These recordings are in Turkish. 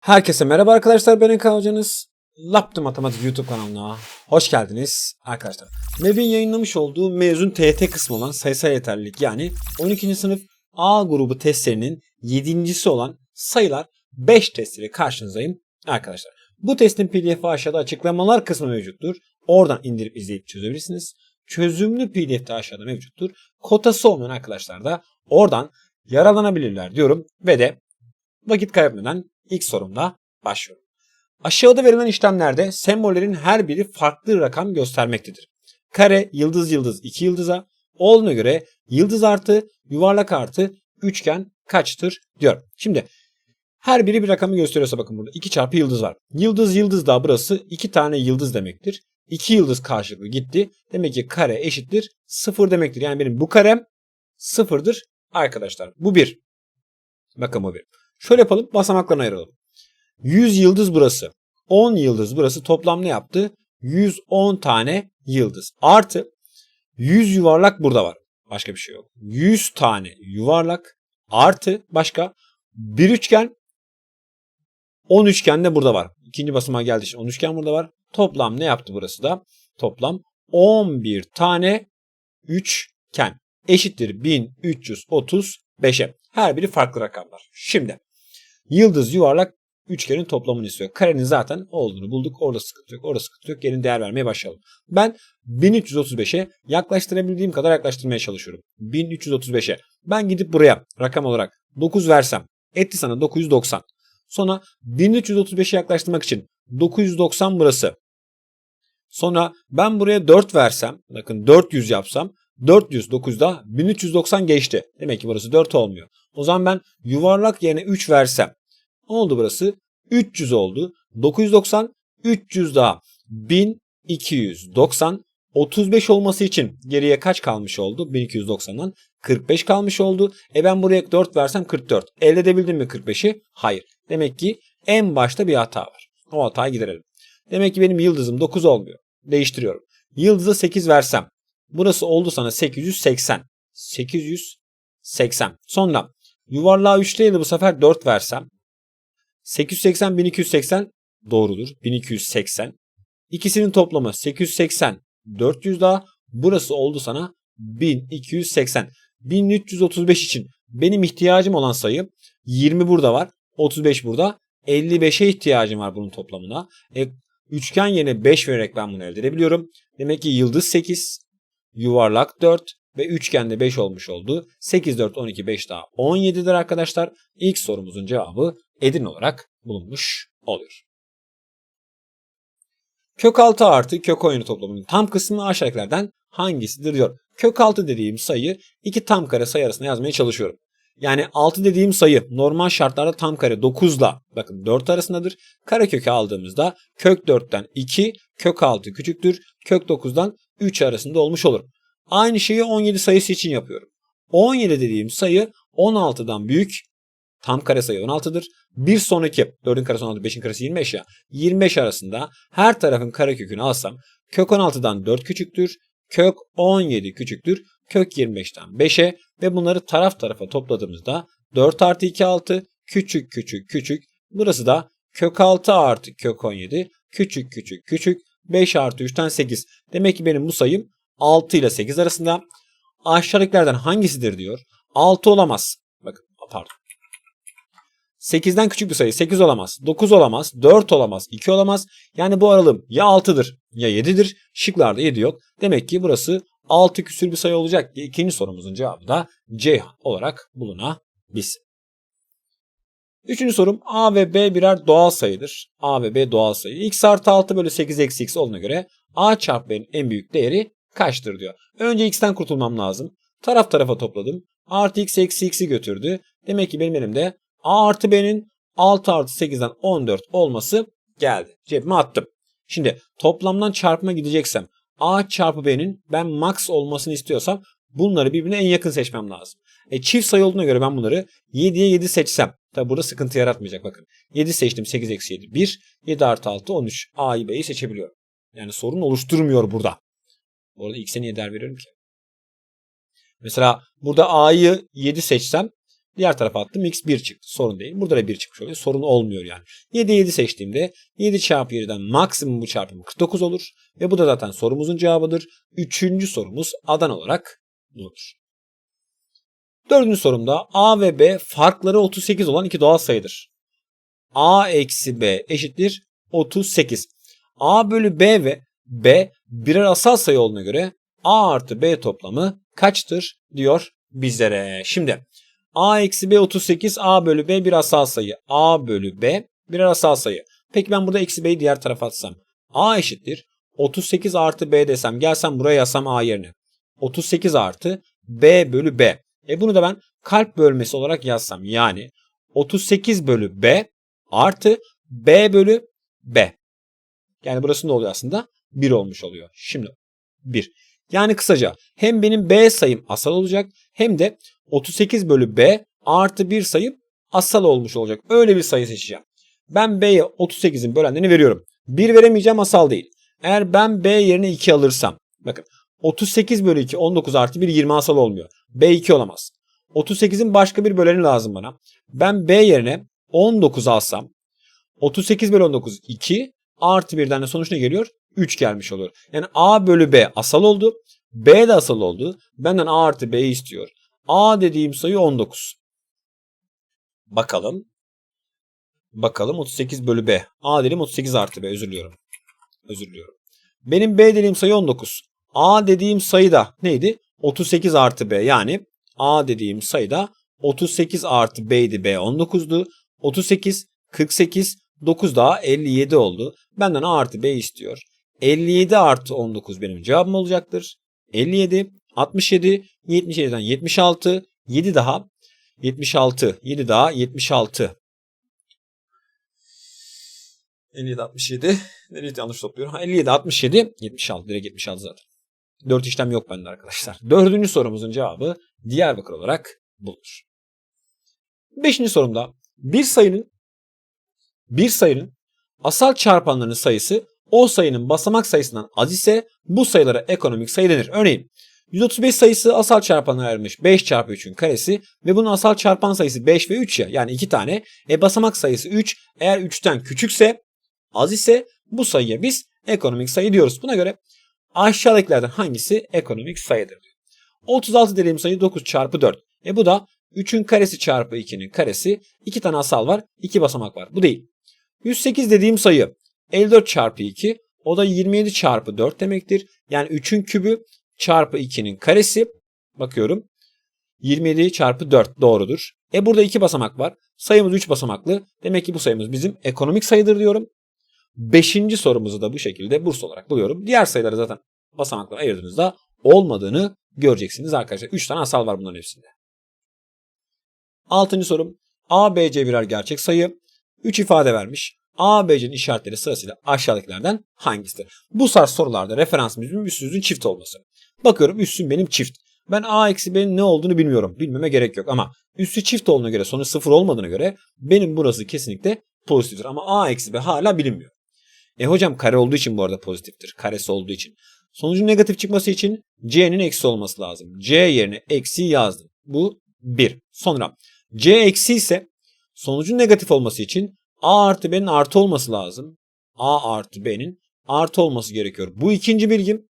Herkese merhaba arkadaşlar ben Eka Hocanız. Laptı Matematik YouTube kanalına hoş geldiniz arkadaşlar. MEB'in yayınlamış olduğu mezun TYT kısmı olan sayısal yeterlilik yani 12. sınıf A grubu testlerinin 7.si olan sayılar 5 testiyle karşınızdayım arkadaşlar. Bu testin pdf'i aşağıda açıklamalar kısmı mevcuttur. Oradan indirip izleyip çözebilirsiniz. Çözümlü pdf de aşağıda mevcuttur. Kotası olmayan arkadaşlar da oradan yararlanabilirler diyorum ve de vakit kaybetmeden ilk sorumla başlıyorum. Aşağıda verilen işlemlerde sembollerin her biri farklı rakam göstermektedir. Kare, yıldız yıldız 2 yıldıza, olduğuna göre yıldız artı, yuvarlak artı, üçgen kaçtır diyor. Şimdi her biri bir rakamı gösteriyorsa bakın burada 2 çarpı yıldız var. Yıldız yıldız da burası 2 tane yıldız demektir. 2 yıldız karşılıklı gitti. Demek ki kare eşittir 0 demektir. Yani benim bu karem 0'dır arkadaşlar. Bu 1. Bakın bu 1. Şöyle yapalım basamaklarına ayıralım. 100 yıldız burası. 10 yıldız burası. Toplam ne yaptı? 110 tane yıldız. Artı 100 yuvarlak burada var. Başka bir şey yok. 100 tane yuvarlak artı başka bir üçgen 10 üçgen de burada var. İkinci basamağa geldiği için 10 üçgen burada var. Toplam ne yaptı burası da? Toplam 11 tane üçgen eşittir 1335'e. Her biri farklı rakamlar. Şimdi yıldız yuvarlak üçgenin toplamını istiyor. Karenin zaten olduğunu bulduk. Orada sıkıntı yok. Orada sıkıntı yok. Gelin değer vermeye başlayalım. Ben 1335'e yaklaştırabildiğim kadar yaklaştırmaya çalışıyorum. 1335'e. Ben gidip buraya rakam olarak 9 versem etti sana 990. Sonra 1335'e yaklaştırmak için 990 burası. Sonra ben buraya 4 versem bakın 400 yapsam 400 9'da 1390 geçti. Demek ki burası 4 olmuyor. O zaman ben yuvarlak yerine 3 versem ne oldu burası? 300 oldu. 990 300 daha 1290 35 olması için geriye kaç kalmış oldu? 1290'dan 45 kalmış oldu. E ben buraya 4 versem 44. Elde edebildim mi 45'i? Hayır. Demek ki en başta bir hata var. O hatayı giderelim. Demek ki benim yıldızım 9 olmuyor. Değiştiriyorum. Yıldıza 8 versem. Burası oldu sana 880. 880. Sonra yuvarlığa 3 değil de bu sefer 4 versem. 880 1280 doğrudur. 1280. İkisinin toplamı 880 400 daha. Burası oldu sana 1280. 1335 için benim ihtiyacım olan sayı 20 burada var. 35 burada. 55'e ihtiyacım var bunun toplamına. E, üçgen yerine 5 vererek ben bunu elde edebiliyorum. Demek ki yıldız 8, yuvarlak 4 ve üçgende 5 olmuş oldu. 8, 4, 12, 5 daha 17'dir arkadaşlar. İlk sorumuzun cevabı Edirne olarak bulunmuş oluyor. Kök 6 artı kök 17 toplamının tam kısmı aşağıdakilerden hangisidir diyor. Kök 6 dediğim sayı iki tam kare sayı arasında yazmaya çalışıyorum. Yani 6 dediğim sayı normal şartlarda tam kare 9 ile bakın 4 arasındadır. Kare kökü aldığımızda kök 4'ten 2, kök 6 küçüktür. Kök 9'dan 3 arasında olmuş olur. Aynı şeyi 17 sayısı için yapıyorum. 17 dediğim sayı 16'dan büyük. Tam kare sayı 16'dır. Bir sonraki 4'ün karesi 16, 5'in karesi 25 ya. 25 arasında her tarafın kare kökünü alsam kök 16'dan 4 küçüktür. Kök 17 küçüktür. Kök 25'ten 5'e ve bunları taraf tarafa topladığımızda 4 artı 2 6 küçük küçük küçük. Burası da kök 6 artı kök 17 küçük küçük küçük 5 artı 3'ten 8. Demek ki benim bu sayım 6 ile 8 arasında. Aşağıdakilerden hangisidir diyor. 6 olamaz. Bakın pardon. 8'den küçük bir sayı 8 olamaz, 9 olamaz, 4 olamaz, 2 olamaz. Yani bu aralığım ya 6'dır ya 7'dir. Şıklarda 7 yok. Demek ki burası 6 küsür bir sayı olacak. İkinci sorumuzun cevabı da Ceyhan olarak bulunabilsin. Üçüncü sorum A ve B birer doğal sayıdır. A ve B doğal sayı. X artı 6 bölü 8 eksi x olduğuna göre A çarpı B'nin en büyük değeri kaçtır diyor. Önce x'ten kurtulmam lazım. Taraf tarafa topladım. Artı x eksi x'i götürdü. Demek ki benim elimde A artı B'nin 6 artı 8'den 14 olması geldi. Cebime attım. Şimdi toplamdan çarpıma gideceksem A çarpı B'nin ben max olmasını istiyorsam bunları birbirine en yakın seçmem lazım. E, çift sayı olduğuna göre ben bunları 7'ye 7 seçsem. Tabi burada sıkıntı yaratmayacak bakın. 7 seçtim 8 eksi 7 1. 7 artı 6 13. A'yı B'yi seçebiliyorum. Yani sorun oluşturmuyor burada. Orada x'e niye değer veriyorum ki? Mesela burada A'yı 7 seçsem Diğer tarafa attım x 1 çıktı. Sorun değil. Burada da 1 çıkmış oluyor. Sorun olmuyor yani. 7 7 seçtiğimde 7 çarpı 7'den maksimum bu çarpımı 49 olur. Ve bu da zaten sorumuzun cevabıdır. Üçüncü sorumuz Adana olarak bulunur. Dördüncü sorumda A ve B farkları 38 olan iki doğal sayıdır. A eksi B eşittir 38. A bölü B ve B birer asal sayı olduğuna göre A artı B toplamı kaçtır diyor bizlere. Şimdi A eksi B 38 A bölü B bir asal sayı. A bölü B birer asal sayı. Peki ben burada eksi B'yi diğer tarafa atsam. A eşittir 38 artı B desem gelsem buraya yazsam A yerine. 38 artı B bölü B. E bunu da ben kalp bölmesi olarak yazsam. Yani 38 bölü B artı B bölü B. Yani burası ne oluyor aslında? 1 olmuş oluyor. Şimdi 1. Yani kısaca hem benim B sayım asal olacak hem de 38 bölü B artı 1 sayım asal olmuş olacak. Öyle bir sayı seçeceğim. Ben B'ye 38'in bölenlerini veriyorum. 1 veremeyeceğim asal değil. Eğer ben B yerine 2 alırsam. Bakın 38 bölü 2 19 artı 1 20 asal olmuyor. B 2 olamaz. 38'in başka bir böleni lazım bana. Ben B yerine 19 alsam 38 bölü 19 2 artı 1'den de sonuç ne geliyor? 3 gelmiş oluyor. Yani A bölü B asal oldu. B de asal oldu. Benden A artı B'yi istiyor. A dediğim sayı 19. Bakalım. Bakalım 38 bölü B. A dediğim 38 artı B. Özür diliyorum. Özür diliyorum. Benim B dediğim sayı 19. A dediğim sayı da neydi? 38 artı B. Yani A dediğim sayı da 38 artı B'ydi. B 19'du. 38, 48, 9 daha 57 oldu. Benden A artı B istiyor. 57 artı 19 benim cevabım olacaktır. 57, 67, 77'den 76, 7 daha 76, 7 daha 76. 57, 67. Nereye yanlış topluyorum? Ha, 57, 67, 76. Direkt 76 zaten. 4 işlem yok bende arkadaşlar. Dördüncü sorumuzun cevabı Diyarbakır olarak bulunur. Beşinci sorumda bir sayının bir sayının asal çarpanlarının sayısı o sayının basamak sayısından az ise bu sayılara ekonomik sayı denir. Örneğin 135 sayısı asal çarpanına ayrılmış 5 çarpı 3'ün karesi ve bunun asal çarpan sayısı 5 ve 3 ya yani 2 tane. E basamak sayısı 3 eğer 3'ten küçükse az ise bu sayıya biz ekonomik sayı diyoruz. Buna göre aşağıdakilerden hangisi ekonomik sayıdır? 36 dediğim sayı 9 çarpı 4. E bu da 3'ün karesi çarpı 2'nin karesi. 2 tane asal var 2 basamak var. Bu değil. 108 dediğim sayı 54 çarpı 2 o da 27 çarpı 4 demektir. Yani 3'ün kübü çarpı 2'nin karesi. Bakıyorum. 27 çarpı 4 doğrudur. E burada 2 basamak var. Sayımız 3 basamaklı. Demek ki bu sayımız bizim ekonomik sayıdır diyorum. Beşinci sorumuzu da bu şekilde burs olarak buluyorum. Diğer sayıları zaten basamaklara ayırdığınızda olmadığını göreceksiniz arkadaşlar. 3 tane asal var bunların hepsinde. Altıncı sorum. A, B, C birer gerçek sayı. 3 ifade vermiş. A, B, C'nin işaretleri sırasıyla aşağıdakilerden hangisidir? Bu tarz sorularda referansımızın üssüzün çift olması. Bakıyorum üssüm benim çift. Ben A eksi B'nin ne olduğunu bilmiyorum. Bilmeme gerek yok ama üssü çift olduğuna göre sonuç sıfır olmadığına göre benim burası kesinlikle pozitiftir. Ama A eksi B hala bilinmiyor. E hocam kare olduğu için bu arada pozitiftir. Karesi olduğu için. Sonucun negatif çıkması için C'nin eksi olması lazım. C yerine eksi yazdım. Bu 1. Sonra C eksi ise sonucun negatif olması için A artı B'nin artı olması lazım. A artı B'nin artı olması gerekiyor. Bu ikinci bilgim.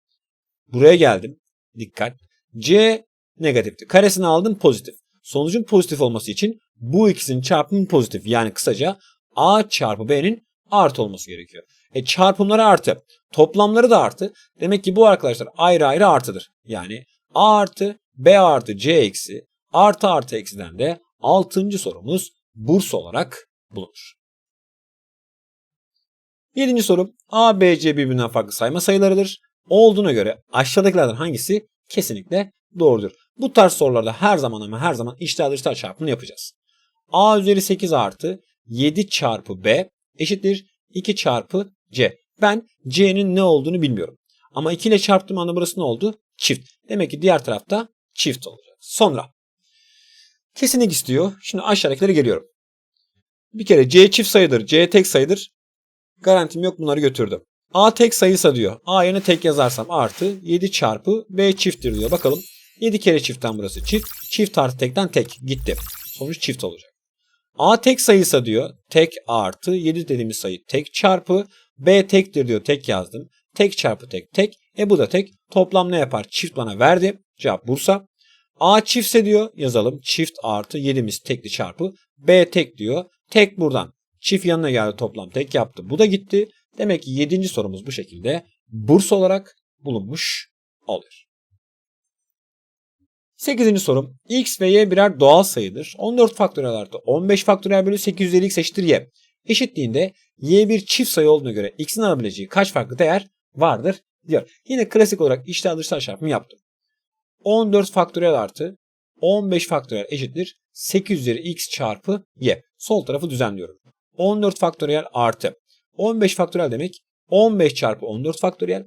Buraya geldim. Dikkat. C negatifti. Karesini aldım pozitif. Sonucun pozitif olması için bu ikisinin çarpımı pozitif. Yani kısaca A çarpı B'nin artı olması gerekiyor. E çarpımları artı. Toplamları da artı. Demek ki bu arkadaşlar ayrı ayrı artıdır. Yani A artı B artı C eksi artı artı eksiden de 6. sorumuz burs olarak bulunur. 7. soru A, B, C birbirinden farklı sayma sayılarıdır. Olduğuna göre aşağıdakilerden hangisi kesinlikle doğrudur. Bu tarz sorularda her zaman ama her zaman içler dışlar çarpımını yapacağız. A üzeri 8 artı 7 çarpı B eşittir 2 çarpı C. Ben C'nin ne olduğunu bilmiyorum. Ama 2 ile çarptığım anda burası ne oldu? Çift. Demek ki diğer tarafta çift olacak. Sonra kesinlik istiyor. Şimdi aşağıdakileri geliyorum. Bir kere C çift sayıdır. C tek sayıdır. Garantim yok bunları götürdüm. A tek sayıysa diyor. A yerine tek yazarsam artı 7 çarpı B çifttir diyor. Bakalım 7 kere çiftten burası çift. Çift artı tekten tek gitti. Sonuç çift olacak. A tek sayıysa diyor tek artı 7 dediğimiz sayı tek çarpı B tektir diyor tek yazdım. Tek çarpı tek tek. E bu da tek. Toplam ne yapar? Çift bana verdi. Cevap Bursa. A çiftse diyor yazalım. Çift artı 7'miz tekli çarpı. B tek diyor. Tek buradan. Çift yanına geldi toplam tek yaptı. Bu da gitti. Demek ki 7. sorumuz bu şekilde Bursa olarak bulunmuş oluyor. 8. sorum. X ve Y birer doğal sayıdır. 14 faktöriyel artı 15 faktöriyel bölü 8 üzeri x eşittir y. Eşitliğinde y bir çift sayı olduğuna göre x'in alabileceği kaç farklı değer vardır diyor. Yine klasik olarak içler dışlar çarpımı yaptım. 14 faktöriyel artı 15 faktöriyel eşittir 8 üzeri x çarpı y. Sol tarafı düzenliyorum. 14 faktöriyel artı 15 faktöriyel demek 15 çarpı 14 faktöriyel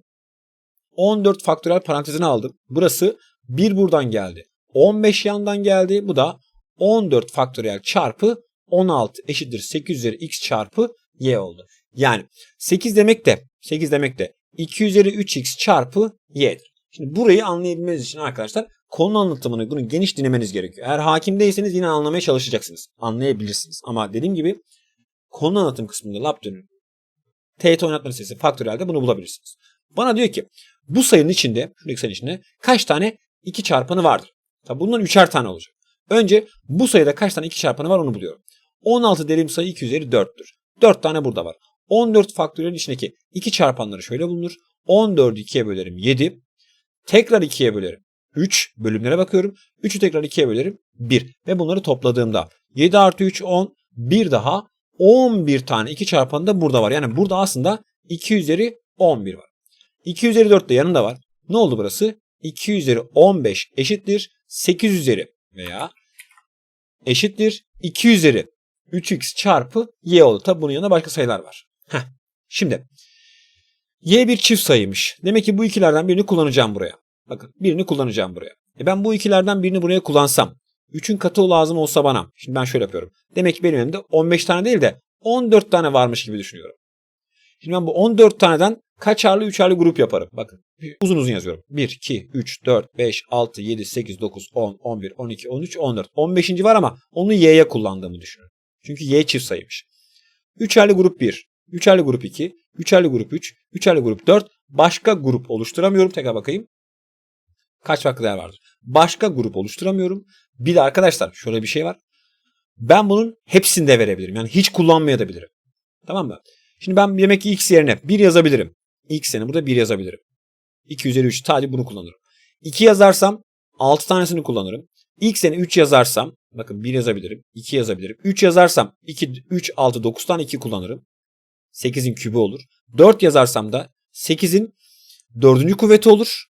14 faktöriyel parantezine aldım. Burası 1 buradan geldi. 15 yandan geldi. Bu da 14 faktöriyel çarpı 16 eşittir 8 üzeri x çarpı y oldu. Yani 8 demek de 8 demek de 2 üzeri 3x çarpı y'dir. Şimdi burayı anlayabilmeniz için arkadaşlar konu anlatımını bunu geniş dinlemeniz gerekiyor. Eğer hakim değilseniz yine anlamaya çalışacaksınız. Anlayabilirsiniz. Ama dediğim gibi konu anlatım kısmında lab dönün. Teğet oynatma listesi faktöriyelde bunu bulabilirsiniz. Bana diyor ki bu sayının içinde, şuradaki sayının içinde kaç tane 2 çarpanı vardır? Tabi bundan üçer tane olacak. Önce bu sayıda kaç tane 2 çarpanı var onu buluyorum. 16 derim sayı 2 üzeri 4'tür. 4 tane burada var. 14 faktöriyelin içindeki 2 çarpanları şöyle bulunur. 14'ü 2'ye bölerim 7. Tekrar 2'ye bölerim. 3 bölümlere bakıyorum. 3'ü tekrar 2'ye bölerim 1. Ve bunları topladığımda 7 artı 3 10. Bir daha 11 tane 2 çarpanı da burada var. Yani burada aslında 2 üzeri 11 var. 2 üzeri 4 de yanında var. Ne oldu burası? 2 üzeri 15 eşittir 8 üzeri veya eşittir 2 üzeri 3x çarpı y oldu. Tabi bunun yanında başka sayılar var. Heh. Şimdi y bir çift sayıymış. Demek ki bu ikilerden birini kullanacağım buraya. Bakın birini kullanacağım buraya. E ben bu ikilerden birini buraya kullansam 3'ün katı lazım olsa bana. Şimdi ben şöyle yapıyorum. Demek ki benim elimde 15 tane değil de 14 tane varmış gibi düşünüyorum. Şimdi ben bu 14 taneden kaçarlı üçerli grup yaparım. Bakın uzun uzun yazıyorum. 1, 2, 3, 4, 5, 6, 7, 8, 9, 10, 11, 12, 13, 14. 15. var ama onu y'ye kullandığımı düşünün. Çünkü y çift sayıymış. Üçerli grup 1, üçerli grup 2, üçerli grup 3, üçerli grup 4. Başka grup oluşturamıyorum. Tekrar bakayım. Kaç farklı değer vardır? Başka grup oluşturamıyorum. Bir de arkadaşlar şöyle bir şey var. Ben bunun hepsini de verebilirim. Yani hiç kullanmayabilirim. Tamam mı? Şimdi ben demek ki x yerine 1 yazabilirim. X yerine burada 1 yazabilirim. 2 üzeri 3 sadece bunu kullanırım. 2 yazarsam 6 tanesini kullanırım. X yerine 3 yazarsam bakın 1 yazabilirim. 2 yazabilirim. 3 yazarsam 2, 3, 6, 9 tane 2 kullanırım. 8'in kübü olur. 4 yazarsam da 8'in 4. kuvveti olur.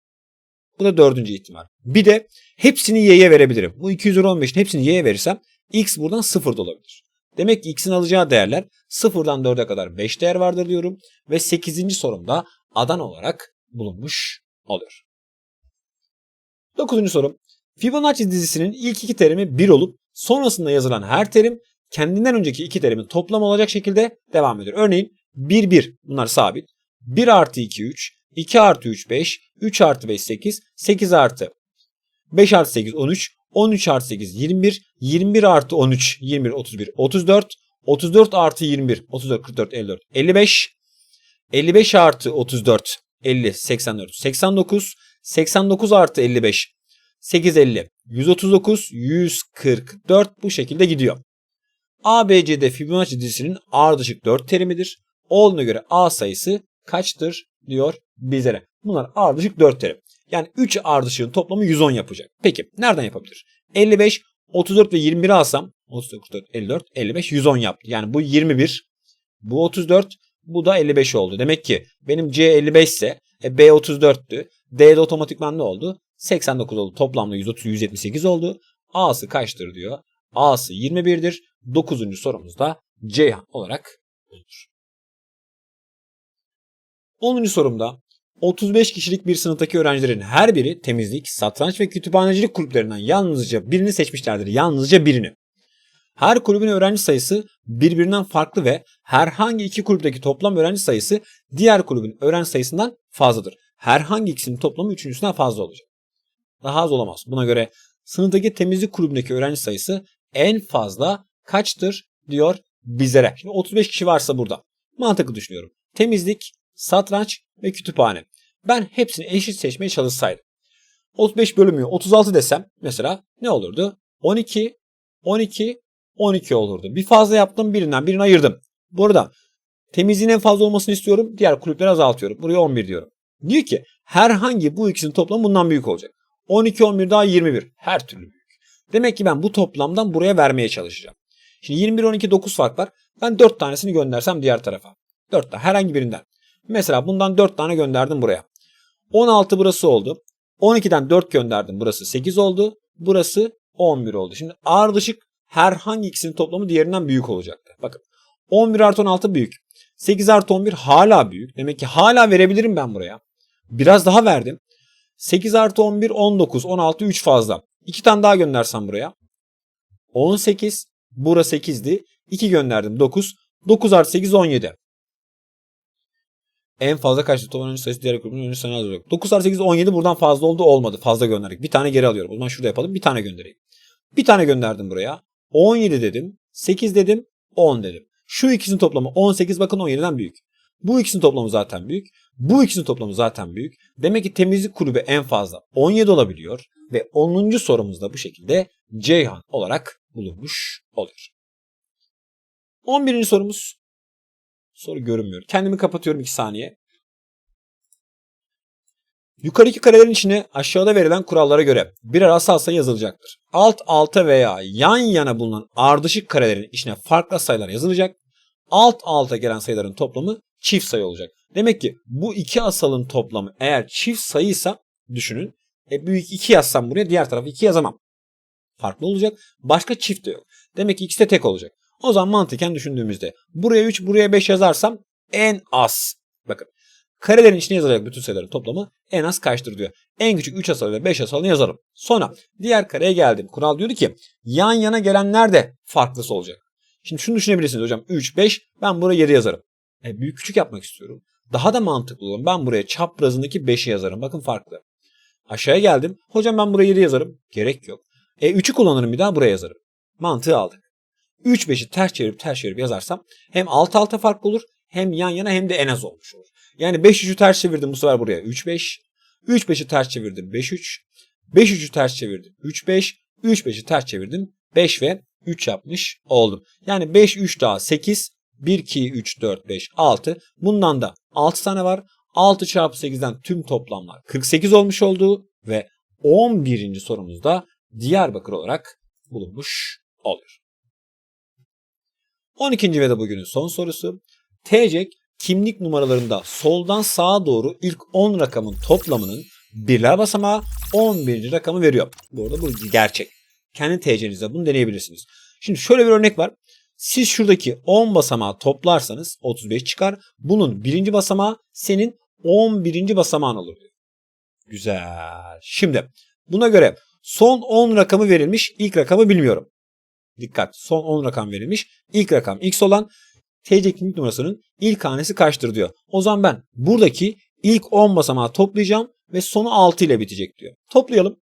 Bu da 4. ihtimal. Bir de hepsini y'ye verebilirim. Bu 215'in hepsini y'ye verirsem x buradan 0 da olabilir. Demek ki x'in alacağı değerler 0'dan 4'e kadar 5 değer vardır diyorum. Ve 8. sorumda adan olarak bulunmuş oluyor. 9. sorum. Fibonacci dizisinin ilk iki terimi 1 olup sonrasında yazılan her terim kendinden önceki iki terimin toplamı olacak şekilde devam ediyor. Örneğin 1 1 bunlar sabit. 1 artı 2 3, 2 artı 3 5, 3 artı 5 8, 8 artı 5 artı 8 13, 13 artı 8 21, 21 artı 13 21 31 34, 34 artı 21 34 44 54 55, 55 artı 34 50 84 89, 89 artı 55 850 139 144 bu şekilde gidiyor. ABCD Fibonacci dizisinin ardışık 4 terimidir. Olduğuna göre A sayısı kaçtır diyor bizlere. Bunlar ardışık 4 terim. Yani 3 ardışığın toplamı 110 yapacak. Peki nereden yapabilir? 55, 34 ve 21'i alsam 34, 44, 54, 55, 110 yaptı. Yani bu 21, bu 34, bu da 55 oldu. Demek ki benim C 55 ise e, B 34'tü. D'de otomatikman ne oldu? 89 oldu. Toplamda 130, 178 oldu. A'sı kaçtır diyor. A'sı 21'dir. 9. sorumuzda Ceyhan olarak bulunur. 10. sorumda 35 kişilik bir sınıftaki öğrencilerin her biri temizlik, satranç ve kütüphanecilik kulüplerinden yalnızca birini seçmişlerdir. Yalnızca birini. Her kulübün öğrenci sayısı birbirinden farklı ve herhangi iki kulüpteki toplam öğrenci sayısı diğer kulübün öğrenci sayısından fazladır. Herhangi ikisinin toplamı üçüncüsünden fazla olacak. Daha az olamaz. Buna göre sınıftaki temizlik kulübündeki öğrenci sayısı en fazla kaçtır diyor bizlere. Şimdi 35 kişi varsa burada. Mantıklı düşünüyorum. Temizlik, satranç ve kütüphane. Ben hepsini eşit seçmeye çalışsaydım. 35 bölümü 36 desem mesela ne olurdu? 12, 12, 12 olurdu. Bir fazla yaptım birinden birini ayırdım. Bu arada temizliğin en fazla olmasını istiyorum. Diğer kulüpleri azaltıyorum. Buraya 11 diyorum. Diyor ki herhangi bu ikisinin toplamı bundan büyük olacak. 12, 11 daha 21. Her türlü büyük. Demek ki ben bu toplamdan buraya vermeye çalışacağım. Şimdi 21, 12, 9 fark var. Ben 4 tanesini göndersem diğer tarafa. 4 tane herhangi birinden. Mesela bundan 4 tane gönderdim buraya. 16 burası oldu. 12'den 4 gönderdim. Burası 8 oldu. Burası 11 oldu. Şimdi ardışık herhangi ikisinin toplamı diğerinden büyük olacaktı. Bakın 11 artı 16 büyük. 8 artı 11 hala büyük. Demek ki hala verebilirim ben buraya. Biraz daha verdim. 8 artı 11 19. 16 3 fazla. 2 tane daha göndersem buraya. 18. Bura 8'di. 2 gönderdim 9. 9 artı 8 17. En fazla kaçtı? Topan oyuncu sayısı diğer grubun oyuncu sayısı alacak. 9 artı 8 17 buradan fazla oldu olmadı. Fazla gönderdik. Bir tane geri alıyorum. O zaman şurada yapalım. Bir tane göndereyim. Bir tane gönderdim buraya. 17 dedim. 8 dedim. 10 dedim. Şu ikisinin toplamı 18 bakın 17'den büyük. Bu ikisinin toplamı zaten büyük. Bu ikisinin toplamı zaten büyük. Demek ki temizlik kulübü en fazla 17 olabiliyor. Ve 10. sorumuz da bu şekilde Ceyhan olarak bulunmuş oluyor. 11. sorumuz. Soru görünmüyor. Kendimi kapatıyorum 2 saniye. Yukarıdaki karelerin içine aşağıda verilen kurallara göre birer asal sayı yazılacaktır. Alt alta veya yan yana bulunan ardışık karelerin içine farklı sayılar yazılacak. Alt alta gelen sayıların toplamı çift sayı olacak. Demek ki bu iki asalın toplamı eğer çift sayıysa düşünün. E büyük 2 yazsam buraya diğer tarafı 2 yazamam. Farklı olacak. Başka çift de yok. Demek ki ikisi de tek olacak. O zaman mantıken düşündüğümüzde buraya 3 buraya 5 yazarsam en az. Bakın karelerin içine yazılacak bütün sayıların toplamı en az kaçtır diyor. En küçük 3 asalı ve 5 asalını yazarım. Sonra diğer kareye geldim. Kural diyordu ki yan yana gelenler de farklısı olacak. Şimdi şunu düşünebilirsiniz hocam 3, 5 ben buraya 7 yazarım. E, büyük küçük yapmak istiyorum. Daha da mantıklı olan ben buraya çaprazındaki 5'i yazarım. Bakın farklı. Aşağıya geldim. Hocam ben buraya 7 yazarım. Gerek yok. E 3'ü kullanırım bir daha buraya yazarım. Mantığı aldık. 3 5'i ters çevirip ters çevirip yazarsam hem alt alta farklı olur hem yan yana hem de en az olmuş olur. Yani 5 3'ü ters çevirdim bu sefer buraya 3 5. 3 5'i ters çevirdim 5 3. 5 3'ü ters çevirdim 3 5. 3 5'i ters çevirdim 5 ve 3 yapmış oldum. Yani 5 3 daha 8. 1 2 3 4 5 6. Bundan da 6 tane var. 6 çarpı 8'den tüm toplamlar 48 olmuş olduğu ve 11. sorumuzda Diyarbakır olarak bulunmuş oluyor. 12. ve de bugünün son sorusu. TCEK kimlik numaralarında soldan sağa doğru ilk 10 rakamın toplamının birler basamağı 11. rakamı veriyor. Bu arada bu gerçek. Kendi TC'nizde bunu deneyebilirsiniz. Şimdi şöyle bir örnek var. Siz şuradaki 10 basamağı toplarsanız 35 çıkar. Bunun birinci basamağı senin 11. basamağın olur. Güzel. Şimdi buna göre son 10 rakamı verilmiş. ilk rakamı bilmiyorum. Dikkat son 10 rakam verilmiş. İlk rakam x olan TC kimlik numarasının ilk hanesi kaçtır diyor. O zaman ben buradaki ilk 10 basamağı toplayacağım ve sonu 6 ile bitecek diyor. Toplayalım.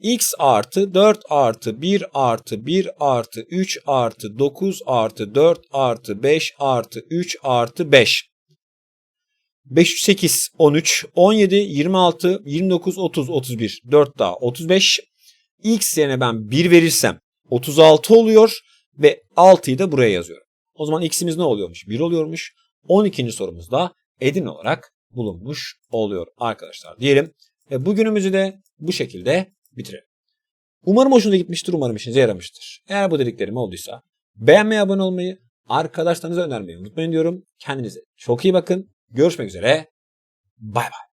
x artı 4 artı 1 artı 1 artı 3 artı 9 artı 4 artı 5 artı 3 artı 5. 5, 8, 13, 17, 26, 29, 30, 31, 4 daha 35. X yerine ben 1 verirsem 36 oluyor ve 6'yı da buraya yazıyorum. O zaman x'imiz ne oluyormuş? 1 oluyormuş. 12. sorumuzda edin olarak bulunmuş oluyor arkadaşlar diyelim. Ve bugünümüzü de bu şekilde bitirelim. Umarım hoşunuza gitmiştir. Umarım işinize yaramıştır. Eğer bu dediklerim olduysa beğenmeyi, abone olmayı, arkadaşlarınıza önermeyi unutmayın diyorum. Kendinize çok iyi bakın. Görüşmek üzere. Bay bay.